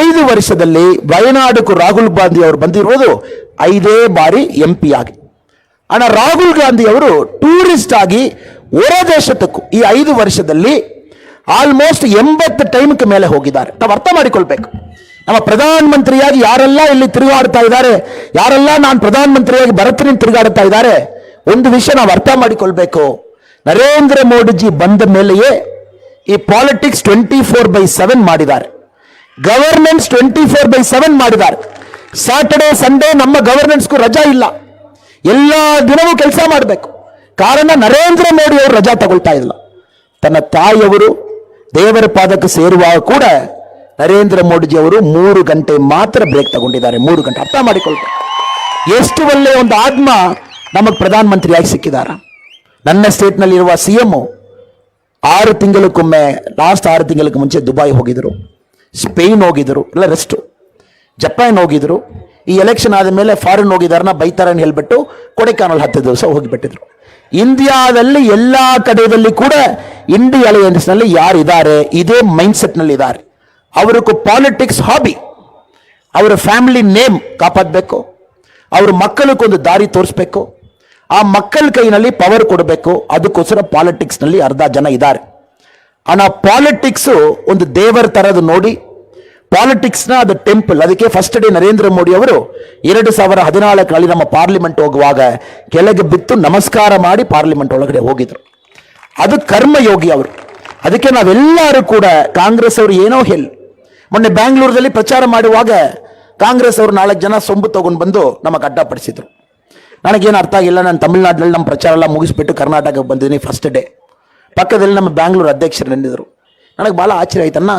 ಐದು ವರ್ಷದಲ್ಲಿ ವಯನಾಡಕ್ಕೂ ರಾಹುಲ್ ಗಾಂಧಿ ಅವರು ಬಂದಿರುವುದು ಐದೇ ಬಾರಿ ಎಂ ಆಗಿ. ಅಣ್ಣ ರಾಹುಲ್ ಗಾಂಧಿ ಅವರು ಟೂರಿಸ್ಟ್ ಆಗಿ ಹೊರ ದೇಶದಕ್ಕೂ ಈ ಐದು ವರ್ಷದಲ್ಲಿ ಆಲ್ಮೋಸ್ಟ್ ಎಂಬತ್ತು ಟೈಮ್ಗೆ ಮೇಲೆ ಹೋಗಿದ್ದಾರೆ. ನಾವು ಅರ್ಥ ಮಾಡಿಕೊಳ್ಬೇಕು. ನಮ್ಮ ಪ್ರಧಾನ ಮಂತ್ರಿಯಾಗಿ ಯಾರೆಲ್ಲ ಇಲ್ಲಿ ತಿರುಗಾಡ್ತಾ ಇದ್ದಾರೆ, ಯಾರೆಲ್ಲ ನಾನು ಪ್ರಧಾನ ಮಂತ್ರಿಯಾಗಿ ಬರ್ತೀನಿ ತಿರುಗಾಡ್ತಾ ಇದ್ದಾರೆ, ಒಂದು ವಿಷಯ ನಾವು ಅರ್ಥ ಮಾಡಿಕೊಳ್ಬೇಕು. ನರೇಂದ್ರ ಮೋದಿಜಿ ಬಂದ ಮೇಲೆಯೇ ಈ politics twenty four by seven ಮಾಡಿದ್ದಾರೆ. Governance twenty four by seven ಮಾಡಿದ್ದಾರೆ. ಸಾಟರ್ಡೆ ಸಂಡೇ ನಮ್ಮ ಗವರ್ನೆನ್ಸ್ಗೂ ರಜಾ ಇಲ್ಲ. ಎಲ್ಲ ದಿನವೂ ಕೆಲಸ ಮಾಡಬೇಕು. ಕಾರಣ ನರೇಂದ್ರ ಮೋದಿ ಅವರು ರಜಾ ತಗೊಳ್ತಾ ಇಲ್ಲ ತನ್ನ ತಾಯಿಯವರು, ದೇವರ ಪಾದಕ್ಕೆ ಸೇರುವಾಗ ಕೂಡ ನರೇಂದ್ರ ಮೋದಿಜಿ ಅವರು ಮೂರು ಗಂಟೆ ಮಾತ್ರ ಬ್ರೇಕ್ ತಗೊಂಡಿದ್ದಾರೆ. ಮೂರು ಗಂಟೆ ಅರ್ಥ ಮಾಡಿಕೊಳ್ಬೇಕು. ಎಷ್ಟು ಒಳ್ಳೆಯ ಒಂದು ಆತ್ಮ ನಮಗೆ ಪ್ರಧಾನ ಮಂತ್ರಿಯಾಗಿ ಸಿಕ್ಕಿದಾರ. ನನ್ನ ಸ್ಟೇಟ್ನಲ್ಲಿರುವ ಸಿ ಎಂ ಆರು ತಿಂಗಳಕ್ಕೊಮ್ಮೆ ಲಾಸ್ಟ್ ಆರು ತಿಂಗಳಿಗೆ ಮುಂಚೆ ದುಬೈ ಹೋಗಿದ್ರು. ಸ್ಪೇನ್ ಹೋಗಿದ್ರು. ಎಲ್ಲ ರೆಸ್ಟು ಜಪಾನ್ ಹೋಗಿದ್ರು. ಈ ಎಲೆಕ್ಷನ್ ಆದ ಮೇಲೆ ಫಾರಿನ್ ಹೋಗಿದಾರನ್ನ ಬೈತಾರ ಹೇಳ್ಬಿಟ್ಟು ಕೊಡೆಕಾನಲ್ ಹತ್ತು ದಿವಸ ಹೋಗಿಬಿಟ್ಟಿದ್ರು. ಇಂಡಿಯಾದಲ್ಲಿ ಎಲ್ಲಾ ಕಡೆಯಲ್ಲಿ ಕೂಡ ಅಲಯನ್ಸ್ನಲ್ಲಿ ಯಾರಿದ್ದಾರೆ ಇದೇ ಮೈಂಡ್ ಸೆಟ್ನಲ್ಲಿ ಇದ್ದಾರೆ ಅವರಿಗೂ ಪಾಲಿಟಿಕ್ಸ್ ಹಾಬಿ ಅವರ ಫ್ಯಾಮಿಲಿ ನೇಮ್ ಕಾಪಾಡಬೇಕು. ಅವ್ರ ಮಕ್ಕಳಿಗೊಂದು ದಾರಿ ತೋರಿಸ್ಬೇಕು. ಆ ಮಕ್ಕಳ ಕೈನಲ್ಲಿ ಪವರ್ ಕೊಡಬೇಕು. ಅದಕ್ಕೋಸ್ಕರ ಪಾಲಿಟಿಕ್ಸ್ನಲ್ಲಿ ಅರ್ಧ ಜನ ಇದ್ದಾರೆ ಆ ಪಾಲಿಟಿಕ್ಸು ಒಂದು ದೇವರ ತರದು ನೋಡಿ ಪಾಲಿಟಿಕ್ಸ್ನ ಅದು ಟೆಂಪಲ್ ಅದಕ್ಕೆ ಫಸ್ಟ್ ಡೇ ನರೇಂದ್ರ ಮೋದಿ ಅವರು ಎರಡು ಸಾವಿರ ಹದಿನಾಲ್ಕರಲ್ಲಿ ನಮ್ಮ ಪಾರ್ಲಿಮೆಂಟ್ ಹೋಗುವಾಗ ಕೆಳಗೆ ಬಿತ್ತು ನಮಸ್ಕಾರ ಮಾಡಿ ಪಾರ್ಲಿಮೆಂಟ್ ಒಳಗಡೆ ಹೋಗಿದ್ರು. ಅದು ಕರ್ಮಯೋಗಿ ಅವರು. ಅದಕ್ಕೆ ನಾವೆಲ್ಲರೂ ಕೂಡ ಕಾಂಗ್ರೆಸ್ ಅವರು ಏನೋ ಹೇಳಿ. ಮೊನ್ನೆ ಬ್ಯಾಂಗ್ಳೂರದಲ್ಲಿ ಪ್ರಚಾರ ಮಾಡುವಾಗ ಕಾಂಗ್ರೆಸ್ ಅವರು ನಾಲ್ಕು ಜನ ಸೊಂಬು ತಗೊಂಡು ಬಂದು ನಮಗೆ ಅಡ್ಡಪಡಿಸಿದ್ರು ನನಗೇನು ಅರ್ಥ ಆಗಿಲ್ಲ, ನಾನು ತಮಿಳ್ನಾಡಿನಲ್ಲಿ ನಮ್ಮ ಪ್ರಚಾರ ಎಲ್ಲ ಮುಗಿಸ್ಬಿಟ್ಟು ಕರ್ನಾಟಕಕ್ಕೆ ಬಂದಿದ್ದೀನಿ ಫಸ್ಟ್ ಡೇ ಪಕ್ಕದಲ್ಲಿ ನಮ್ಮ ಬ್ಯಾಂಗ್ಳೂರು ಅಧ್ಯಕ್ಷರು ನಿಂದಿದ್ರು. ನನಗೆ ಭಾಳ ಆಶ್ಚರ್ಯ ಆಯ್ತನ್ನ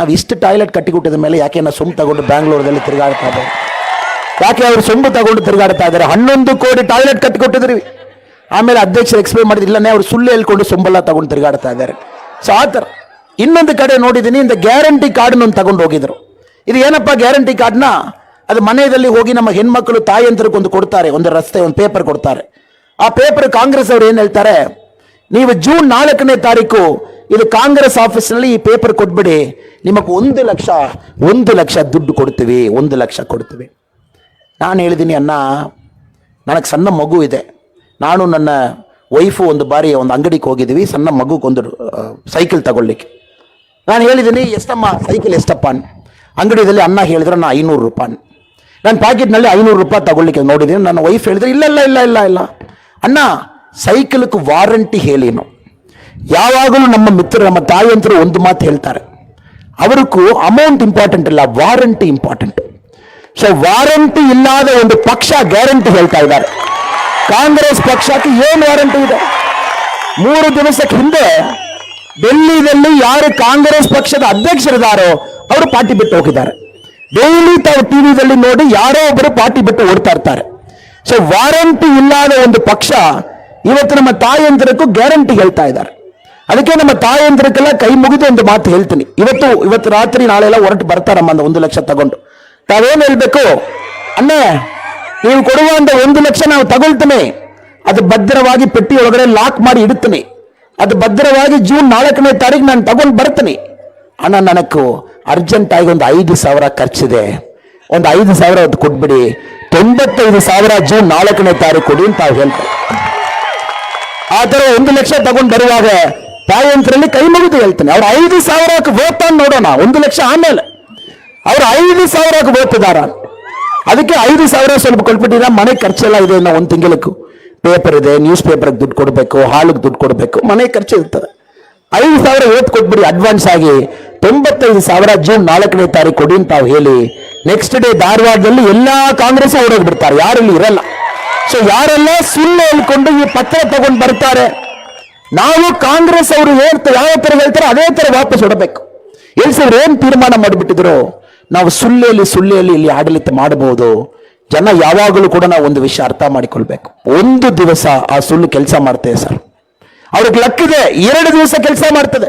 ನಾವು ಇಷ್ಟು ಟಾಯ್ಲೆಟ್ ಕಟ್ಟಿಕೊಟ್ಟಿದ ಮೇಲೆ ಯಾಕೆ ನಾವು ಸೊಂಬು ತಗೊಂಡು ಬ್ಯಾಂಗ್ಳೂರದಲ್ಲಿ ತಿರುಗಾಡ್ತಾ ಇದ್ದಾರೆ ಯಾಕೆ ಅವರು ಸೊಂಬು ತಗೊಂಡು ತಿರುಗಾಡ್ತಾ ಇದ್ದಾರೆ? ಹನ್ನೊಂದು ಕೋಟಿ ಟಾಯ್ಲೆಟ್ ಕಟ್ಟಿಕೊಟ್ಟಿದ್ರಿ. ಆಮೇಲೆ ಅಧ್ಯಕ್ಷರು ಎಕ್ಸ್ಪ್ಲೈನ್ ಮಾಡಿದ್ರು, ಇಲ್ಲನೇ ಅವರು ಸುಳ್ಳು ಹೇಳ್ಕೊಂಡು ಸೊಂಬೆಲ್ಲ ತಗೊಂಡು ತಿರುಗಾಡ್ತಾ ಇದ್ದಾರೆ. ಸೊ ಆ ಥರ. ಇನ್ನೊಂದು ಕಡೆ ನೋಡಿದ್ದೀನಿ, ಇಂದ ಗ್ಯಾರಂಟಿ ಕಾರ್ಡ್ನ ಒಂದು ತಗೊಂಡು ಹೋಗಿದ್ರು. ಇದು ಏನಪ್ಪ ಗ್ಯಾರಂಟಿ ಕಾರ್ಡ್ನ? ಅದು ಮನೆಯಲ್ಲಿ ಹೋಗಿ ನಮ್ಮ ಹೆಣ್ಮಕ್ಳು ತಾಯಂತರಿಗೆ ಒಂದು ಕೊಡ್ತಾರೆ, ಒಂದು ರಸ್ತೆ, ಒಂದು ಪೇಪರ್ ಕೊಡ್ತಾರೆ. ಆ ಪೇಪರ್ ಕಾಂಗ್ರೆಸ್ ಅವರು ಏನು ಹೇಳ್ತಾರೆ? ನೀವು ಜೂನ್ ನಾಲ್ಕನೇ ತಾರೀಕು ಇದು ಕಾಂಗ್ರೆಸ್ ಆಫೀಸ್ನಲ್ಲಿ ಈ ಪೇಪರ್ ಕೊಟ್ಬಿಡಿ. ನಿಮಗೆ ಒಂದು ಲಕ್ಷ ಒಂದು ಲಕ್ಷ ದುಡ್ಡು ಕೊಡ್ತೀವಿ, ಒಂದು ಲಕ್ಷ ಕೊಡ್ತೀವಿ. ನಾನು ಹೇಳಿದ್ದೀನಿ ಅಣ್ಣ, ನನಗೆ ಸಣ್ಣ ಮಗು ಇದೆ. ನಾನು ನನ್ನ ವೈಫು ಒಂದು ಬಾರಿ ಒಂದು ಅಂಗಡಿಗೆ ಹೋಗಿದ್ದೀವಿ ಸಣ್ಣ ಮಗುಗೊಂದು ಸೈಕಲ್ ತಗೊಳ್ಳಿಕ್ಕೆ. ನಾನು ಹೇಳಿದ್ದೀನಿ ಎಷ್ಟಮ್ಮ, ಸೈಕಲ್ ಎಷ್ಟಪ್ಪ ಅಂಗಡಿಯಲ್ಲಿ ಅನ್ನ ಹೇಳಿದ್ರೆ ನಾನು ಐನೂರು ರೂಪಾಯಿ ನನ್ನ ಪ್ಯಾಕೆಟ್ನಲ್ಲಿ ಐನೂರು ರೂಪಾಯಿ ತಗೊಳ್ಳಿಕ್ಕೆ ನೋಡಿದ್ದೀನಿ ನನ್ನ ವೈಫ್ ಹೇಳಿದ್ರೆ, ಇಲ್ಲ ಇಲ್ಲ ಇಲ್ಲ ಇಲ್ಲ ಇಲ್ಲ. ಅಣ್ಣ, ಸೈಕಲ್ಗೆ ವಾರಂಟಿ ಹೇಳಿನು ಯಾವಾಗಲೂ ನಮ್ಮ ಮಿತ್ರರು, ನಮ್ಮ ತಾಯಿಯಂತರು ಒಂದು ಮಾತು ಹೇಳ್ತಾರೆ. ಅವರಿಗೂ ಅಮೌಂಟ್ ಇಂಪಾರ್ಟೆಂಟ್ ಇಲ್ಲ ವಾರಂಟಿ ಇಂಪಾರ್ಟೆಂಟ್ ಸೊ ವಾರಂಟಿ ಇಲ್ಲದ ಒಂದು ಪಕ್ಷ ಗ್ಯಾರಂಟಿ ಹೇಳ್ತಾ ಇದ್ದಾರೆ. ಕಾಂಗ್ರೆಸ್ ಪಕ್ಷಕ್ಕೆ ಏನು ವಾರಂಟಿ ಇದೆ? ಮೂರು ದಿವಸಕ್ಕೆ ಹಿಂದೆ ಡೆಲ್ಲಿಯಲ್ಲಿ ಯಾರು ಕಾಂಗ್ರೆಸ್ ಪಕ್ಷದ ಅಧ್ಯಕ್ಷರಿದ್ದಾರೋ ಅವರು ಪಾರ್ಟಿ ಬಿಟ್ಟು ಹೋಗಿದ್ದಾರೆ. ಡೈಲಿ ತಾವು ಟಿವಿದಲ್ಲಿ ನೋಡಿ ಯಾರೋ ಒಬ್ಬರು ಪಾರ್ಟಿ ಬಿಟ್ಟು ಓಡ್ತಾ ಇರ್ತಾರೆ. ಸೊ ವಾರಂಟಿ ಇಲ್ಲದ ಒಂದು ಪಕ್ಷ ಇವತ್ತು ನಮ್ಮ ತಾಯಂದಿರಕ್ಕೂ ಗ್ಯಾರಂಟಿ ಹೇಳ್ತಾ ಇದ್ದಾರೆ. ಅದಕ್ಕೆ ನಮ್ಮ ತಾಯಂದ್ರಕ್ಕೆಲ್ಲ ಕೈ ಮುಗಿದು ಒಂದು ಮಾತು ಹೇಳ್ತೀನಿ. ಇವತ್ತು ಇವತ್ತು ರಾತ್ರಿ ನಾಳೆ ಎಲ್ಲ ಹೊರಟು ಬರ್ತಾರಮ್ಮ ಒಂದು ಲಕ್ಷ ತಗೊಂಡು. ತಾವೇನು ಹೇಳ್ಬೇಕು? ಅಣ್ಣ, ನೀವು ಕೊಡುವ ಒಂದು ಲಕ್ಷ ನಾವು ತಗೊಳ್ತೇನೆ. ಅದು ಭದ್ರವಾಗಿ ಪೆಟ್ಟಿ ಒಳಗಡೆ ಲಾಕ್ ಮಾಡಿ ಇಡ್ತೀನಿ. ಅದು ಭದ್ರವಾಗಿ ಜೂನ್ ನಾಲ್ಕನೇ ತಾರೀಕು ನಾನು ತಗೊಂಡು ಬರ್ತೀನಿ. ಅಣ್ಣ, ನನಗೂ ಅರ್ಜೆಂಟ್ ಆಗಿ ಒಂದು ಐದು ಸಾವಿರ ಖರ್ಚಿದೆ. ಒಂದು ಐದು ಸಾವಿರ ಅದು ಕೊಟ್ಬಿಡಿ. ತೊಂಬತ್ತೈದು ಸಾವಿರ ಜೂನ್ ನಾಲ್ಕನೇ ತಾರೀಕು ಕೊಡಿ ಅಂತ ಹೇಳ್ತಾರೆ ಆ ಥರ ಒಂದು ಲಕ್ಷ ತಗೊಂಡು ಬರುವಾಗ ತಾಯಂತ್ರಲ್ಲಿ ಕೈ ಮುಗಿದು ಹೇಳ್ತಾನೆ. ಅವ್ರು ಐದು ಸಾವಿರಕ್ಕೆ ಓದ್ತಾನೆ ನೋಡೋಣ. ಒಂದು ಲಕ್ಷ ಆಮೇಲೆ. ಅವ್ರು ಐದು ಸಾವಿರಕ್ಕೆ ಓದ್ತಿದಾರ ಅದಕ್ಕೆ ಐದು ಸಾವಿರ ಸ್ವಲ್ಪ ಕೊಟ್ಬಿಟ್ಟಿದ ಮನೆ ಖರ್ಚೆಲ್ಲ ಇದೆ ನಾವು ಒಂದು ತಿಂಗಳಕ್ಕೂ ಪೇಪರ್ ಇದೆ ನ್ಯೂಸ್ ಪೇಪರ್ಗೆ ದುಡ್ಡು ಕೊಡಬೇಕು ಹಾಲಿಗೆ ದುಡ್ಡು ಕೊಡಬೇಕು, ಮನೆ ಖರ್ಚು ಇರ್ತದೆ. ಐದು ಸಾವಿರ ಓದ್ ಕೊಟ್ಬಿಡಿ ಅಡ್ವಾನ್ಸ್ ಆಗಿ. ತೊಂಬತ್ತೈದು ಸಾವಿರ ಜೂನ್ ನಾಲ್ಕನೇ ತಾರೀಕು ಕೊಡಿ ಅಂತ ಹೇಳಿ. ನೆಕ್ಸ್ಟ್ ಡೇ ಧಾರವಾಡದಲ್ಲಿ ಎಲ್ಲಾ ಕಾಂಗ್ರೆಸ್ ಹೊರೋಗ್ಬಿಡ್ತಾರೆ ಯಾರು ಇಲ್ಲಿ ಇರಲ್ಲ. ಸೊ ಯಾರೆಲ್ಲ ಸುಳ್ಳು ಹೇಳ್ಕೊಂಡು ಈ ಪತ್ರ ತಗೊಂಡು ಬರ್ತಾರೆ. ನಾವು ಕಾಂಗ್ರೆಸ್ ಅವರು ಹೇಳ್ತಾರೆ ಯಾವ ತರ ಹೇಳ್ತಾರೆ ಅದೇ ತರ ವಾಪಸ್ ಹೊಡಬೇಕು. ಎಲ್ಸವ್ರು ಏನ್ ತೀರ್ಮಾನ ಮಾಡಿಬಿಟ್ಟಿದ್ರು? ನಾವು ಸುಳ್ಳೆಯಲ್ಲಿ ಸುಳ್ಳೆಯಲ್ಲಿ ಇಲ್ಲಿ ಆಡಳಿತ ಮಾಡಬಹುದು ಜನ ಯಾವಾಗಲೂ ಕೂಡ ನಾವು ಒಂದು ವಿಷಯ ಅರ್ಥ ಮಾಡಿಕೊಳ್ಬೇಕು. ಒಂದು ದಿವಸ ಆ ಸುಳ್ಳು ಕೆಲಸ ಮಾಡ್ತೇವೆ ಸರ್. ಅವ್ರಿಗೆ ಲಕ್ಕಿದೆ ಎರಡು ದಿವಸ ಕೆಲಸ ಮಾಡ್ತದೆ.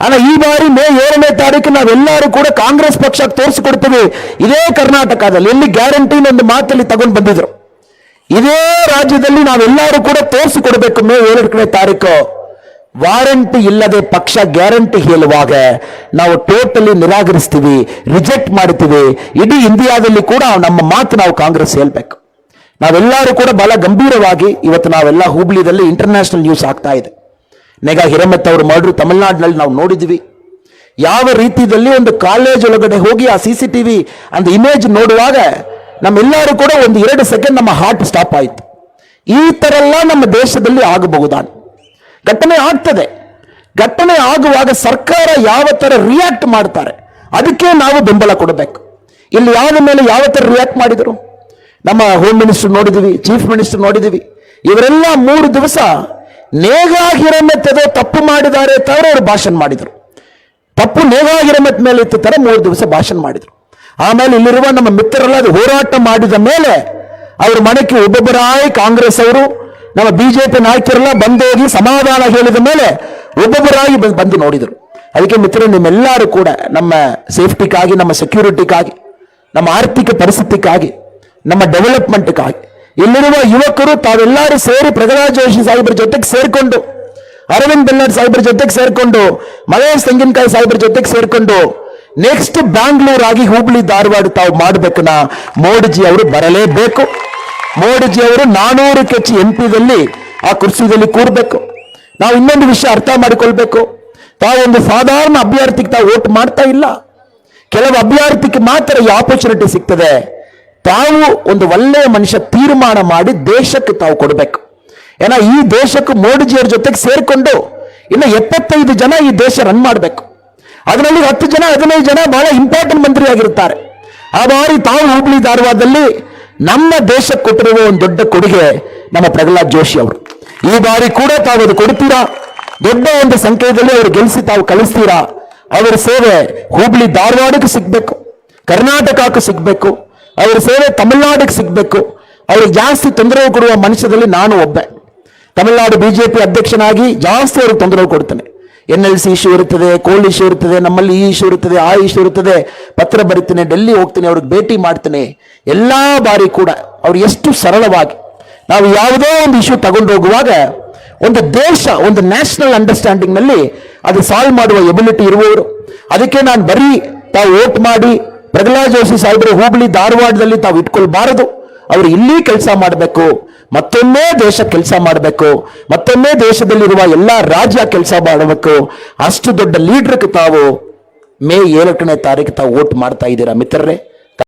ಆದ್ರೆ ಈ ಬಾರಿ ಮೇ ಏಳನೇ ತಾರೀಕು ನಾವೆಲ್ಲರೂ ಕೂಡ ಕಾಂಗ್ರೆಸ್ ಪಕ್ಷಕ್ಕೆ ತೋರಿಸಿಕೊಡ್ತೀವಿ. ಇದೇ ಕರ್ನಾಟಕದಲ್ಲಿ. ಎಲ್ಲಿ ಗ್ಯಾರಂಟಿ ಒಂದು ಮಾತಲ್ಲಿ ತಗೊಂಡು ಬಂದಿದ್ರು. ಇದೇ ರಾಜ್ಯದಲ್ಲಿ ನಾವೆಲ್ಲರೂ ಕೂಡ ತೋರಿಸಿಕೊಡ್ಬೇಕು ಮೇ ಏಳನೇ ತಾರೀಕು. ವಾರಂಟಿ ಇಲ್ಲದೆ ಪಕ್ಷ ಗ್ಯಾರಂಟಿ ಹೇಳುವಾಗ ನಾವು ಟೋಟಲಿ ನಿರಾಕರಿಸ್ತೀವಿ ರಿಜೆಕ್ಟ್ ಮಾಡ್ತೀವಿ. ಇಡೀ ಇಂಡಿಯಾದಲ್ಲಿ ಕೂಡ ನಮ್ಮ ಮಾತು ನಾವು ಕಾಂಗ್ರೆಸ್ ಹೇಳ್ಬೇಕು. ನಾವೆಲ್ಲರೂ ಕೂಡ ಬಹಳ ಗಂಭೀರವಾಗಿ ಇವತ್ತು ನಾವೆಲ್ಲ ಹುಬ್ಳಿದಲ್ಲಿ ಇಂಟರ್ನ್ಯಾಷನಲ್ ನ್ಯೂಸ್ ಆಗ್ತಾ ಇದೆ. ನೆಗ ಹಿರೇಮತ್ ಅವರು ಮರ್ಡ್ರು ತಮಿಳುನಾಡಿನಲ್ಲಿ ನಾವು ನೋಡಿದ್ವಿ ಯಾವ ರೀತಿಯಲ್ಲಿ ಒಂದು ಕಾಲೇಜ್ ಒಳಗಡೆ ಹೋಗಿ ಆ ಸಿ ಸಿ ಟಿವಿ ಒಂದು ಇಮೇಜ್ ನೋಡುವಾಗ ನಮ್ಮೆಲ್ಲರೂ ಕೂಡ ಒಂದು ಎರಡು ಸೆಕೆಂಡ್ ನಮ್ಮ ಹಾರ್ಟ್ ಸ್ಟಾಪ್ ಆಯಿತು. ಈ ಥರ ಎಲ್ಲ ನಮ್ಮ ದೇಶದಲ್ಲಿ ಆಗಬಹುದಾ ಘಟನೆ ಆಗ್ತದೆ. ಘಟನೆ ಆಗುವಾಗ ಸರ್ಕಾರ ಯಾವ ಥರ ರಿಯಾಕ್ಟ್ ಮಾಡ್ತಾರೆ, ಅದಕ್ಕೆ ನಾವು ಬೆಂಬಲ ಕೊಡಬೇಕು. ಇಲ್ಲಿ ಯಾರ ಮೇಲೆ ಯಾವ ಥರ ರಿಯಾಕ್ಟ್ ಮಾಡಿದರು? ನಮ್ಮ ಹೋಮ್ ಮಿನಿಸ್ಟರ್ ನೋಡಿದ್ದೀವಿ ಚೀಫ್ ಮಿನಿಸ್ಟರ್ ನೋಡಿದ್ದೀವಿ ಇವರೆಲ್ಲ ಮೂರು ದಿವಸ ನೇಗಾ ಹಿರಮೆತ್ತದೆ ತಪ್ಪು ಮಾಡಿದ್ದಾರೆ ತವರ ಅವರು ಭಾಷಣ ಮಾಡಿದರು. ತಪ್ಪು ನೇಗಾ ಹಿರಮೆತ್ ಮೇಲೆ ಇತ್ತು ತರ ಮೂರು ದಿವಸ ಭಾಷಣ ಮಾಡಿದರು. ಆಮೇಲೆ ಇಲ್ಲಿರುವ ನಮ್ಮ ಮಿತ್ರರೆಲ್ಲ ಅದು ಹೋರಾಟ ಮಾಡಿದ ಮೇಲೆ ಅವರು ಮನೆಗೆ ಒಬ್ಬೊಬ್ಬರಾಗಿ ಕಾಂಗ್ರೆಸ್ ಅವರು, ನಮ್ಮ ಬಿಜೆಪಿ ನಾಯಕರೆಲ್ಲ ಬಂದೋಗಿ ಸಮಾಧಾನ ಹೇಳಿದ ಮೇಲೆ ಒಬ್ಬೊಬ್ಬರಾಗಿ ಬಂದ್- ನೋಡಿದರು. ಅದಕ್ಕೆ ಮಿತ್ರರು, ನಿಮ್ಮೆಲ್ಲರೂ ಕೂಡ ನಮ್ಮ ಸೇಫ್ಟಿಗಾಗಿ, ನಮ್ಮ ಸೆಕ್ಯೂರಿಟಿಗಾಗಿ ನಮ್ಮ ಆರ್ಥಿಕ ಪರಿಸ್ಥಿತಿಗಾಗಿ, ನಮ್ಮ ಡೆವಲಪ್ಮೆಂಟ್ಗಾಗಿ ಇಲ್ಲಿರುವ ಯುವಕರು ತಾವೆಲ್ಲರೂ ಸೇರಿ ಪ್ರಗಲಾದ್ ಜೋಶಿ ಸಾಹೇಬ್ರ ಜೊತೆಗೆ ಸೇರಿಕೊಂಡು, ಅರವಿಂದ್ ಬೆಲ್ಲರ್ ಸಾಹೇಬ್ರ ಜೊತೆಗೆ ಸೇರಿಕೊಂಡು ಮಲೇಶ್ ತೆಂಗಿನಕಾಯಿ ಸಾಹೇಬ್ರ ಜೊತೆಗೆ ಸೇರ್ಕೊಂಡು ನೆಕ್ಸ್ಟ್ ಬ್ಯಾಂಗ್ಳೂರ್ ಆಗಿ ಹುಬ್ಳಿ ಧಾರವಾಡ ತಾವು ಮಾಡಬೇಕನ್ನ ಮೋಡಿಜಿ ಅವರು ಬರಲೇಬೇಕು. ಮೋಡಿಜಿ ಅವರು ನಾನೂರು ಕೆಚ್ಚಿ ಎಂ ಪಿದಲ್ಲಿ ಆ ಕುರ್ಸಿದಲ್ಲಿ ಕೂರಬೇಕು. ನಾವು ಇನ್ನೊಂದು ವಿಷಯ ಅರ್ಥ ಮಾಡಿಕೊಳ್ಬೇಕು. ತಾವೊಂದು ಸಾಧಾರಣ ಅಭ್ಯರ್ಥಿಗೆ ತಾವು ವೋಟ್ ಮಾಡ್ತಾ ಇಲ್ಲ. ಕೆಲವು ಅಭ್ಯರ್ಥಿಗೆ ಮಾತ್ರ ಈ ಆಪರ್ಚುನಿಟಿ ಸಿಗ್ತದೆ. ತಾವು ಒಂದು ಒಳ್ಳೆಯ ಮನುಷ್ಯ ತೀರ್ಮಾನ ಮಾಡಿ ದೇಶಕ್ಕೆ ತಾವು ಕೊಡಬೇಕು. ಏನ ಈ ದೇಶಕ್ಕೆ ಮೋಡಿಜಿಯವ್ರ ಜೊತೆಗೆ ಸೇರಿಕೊಂಡು ಇನ್ನು ಎಪ್ಪತ್ತೈದು ಜನ ಈ ದೇಶ ರನ್ ಮಾಡಬೇಕು. ಅದರಲ್ಲಿ ಹತ್ತು ಜನ, ಹದಿನೈದು ಜನ ಬಹಳ ಇಂಪಾರ್ಟೆಂಟ್ ಮಂತ್ರಿ ಆಗಿರುತ್ತಾರೆ ಆ ಬಾರಿ ತಾವು ಹುಬ್ಳಿ ಧಾರವಾಡದಲ್ಲಿ ನಮ್ಮ ದೇಶಕ್ಕೆ ಕೊಟ್ಟಿರುವ ಒಂದು ದೊಡ್ಡ ಕೊಡುಗೆ ನಮ್ಮ ಪ್ರಹ್ಲಾದ್ ಜೋಶಿ ಅವರು. ಈ ಬಾರಿ ಕೂಡ ತಾವು ಅದು ಕೊಡ್ತೀರಾ ದೊಡ್ಡ ಒಂದು ಸಂಖ್ಯೆಯಲ್ಲಿ ಅವರು ಗೆಲ್ಲಿಸಿ ತಾವು ಕಳಿಸ್ತೀರಾ? ಅವರ ಸೇವೆ ಹುಬ್ಳಿ ಧಾರವಾಡಕ್ಕೆ ಸಿಗ್ಬೇಕು, ಕರ್ನಾಟಕಕ್ಕೆ ಸಿಗ್ಬೇಕು, ಅವರ ಸೇವೆ ತಮಿಳುನಾಡಿಗೆ ಸಿಗ್ಬೇಕು. ಅವ್ರಿಗೆ ಜಾಸ್ತಿ ತೊಂದರೆ ಕೊಡುವ ಮನುಷ್ಯದಲ್ಲಿ ನಾನು ಒಬ್ಬೆ. ತಮಿಳುನಾಡು ಬಿಜೆಪಿ ಅಧ್ಯಕ್ಷನಾಗಿ ಜಾಸ್ತಿ ಅವ್ರಿಗೆ ತೊಂದರೆ ಕೊಡ್ತೇನೆ. ಎನ್ ಎಲ್ ಸಿ ಇಶ್ಯೂ ಇರುತ್ತದೆ ಕೋಲ್ಡ್ ಇಶ್ಯೂ ಇರುತ್ತದೆ, ನಮ್ಮಲ್ಲಿ ಈ ಇಶ್ಯೂ ಇರುತ್ತದೆ, ಆ ಇಶ್ಯೂ ಇರುತ್ತದೆ. ಪತ್ರ ಬರಿತೀನಿ, ಡೆಲ್ಲಿ ಹೋಗ್ತೀನಿ, ಅವ್ರಿಗೆ ಭೇಟಿ ಮಾಡ್ತೇನೆ. ಎಲ್ಲ ಬಾರಿ ಕೂಡ ಅವ್ರು ಎಷ್ಟು ಸರಳವಾಗಿ ನಾವು ಯಾವುದೋ ಒಂದು ಇಶ್ಯೂ ತಗೊಂಡು ಹೋಗುವಾಗ ಒಂದು ದೇಶ, ಒಂದು ನ್ಯಾಷನಲ್ ಅಂಡರ್ಸ್ಟ್ಯಾಂಡಿಂಗ್ನಲ್ಲಿ ಅದು ಸಾಲ್ವ್ ಮಾಡುವ ಎಬಿಲಿಟಿ ಇರುವವರು. ಅದಕ್ಕೆ ನಾನು ಬರೀ ತಾವು ವೋಟ್ ಮಾಡಿ, ಪ್ರಹ್ಲಾದ್ ಜೋಶಿ ಸಾಹೇಬರು ಹುಬ್ಳಿ ಧಾರವಾಡದಲ್ಲಿ ತಾವು ಇಟ್ಕೊಳ್ಬಾರದು. ಅವರು ಇಲ್ಲಿ ಕೆಲಸ ಮಾಡಬೇಕು. ಮತ್ತೊಮ್ಮೆ ದೇಶ ಕೆಲಸ ಮಾಡಬೇಕು, ಮತ್ತೊಮ್ಮೆ ದೇಶದಲ್ಲಿರುವ ಎಲ್ಲ ರಾಜ್ಯ ಕೆಲಸ ಮಾಡಬೇಕು. ಅಷ್ಟು ದೊಡ್ಡ ಲೀಡರ್ಗೆ ತಾವು ಮೇ ಏಳನೇ ತಾರೀಕು ತಾವು ವೋಟ್ ಮಾಡ್ತಾ ಇದ್ದೀರಾ ಮಿತ್ರರೇ?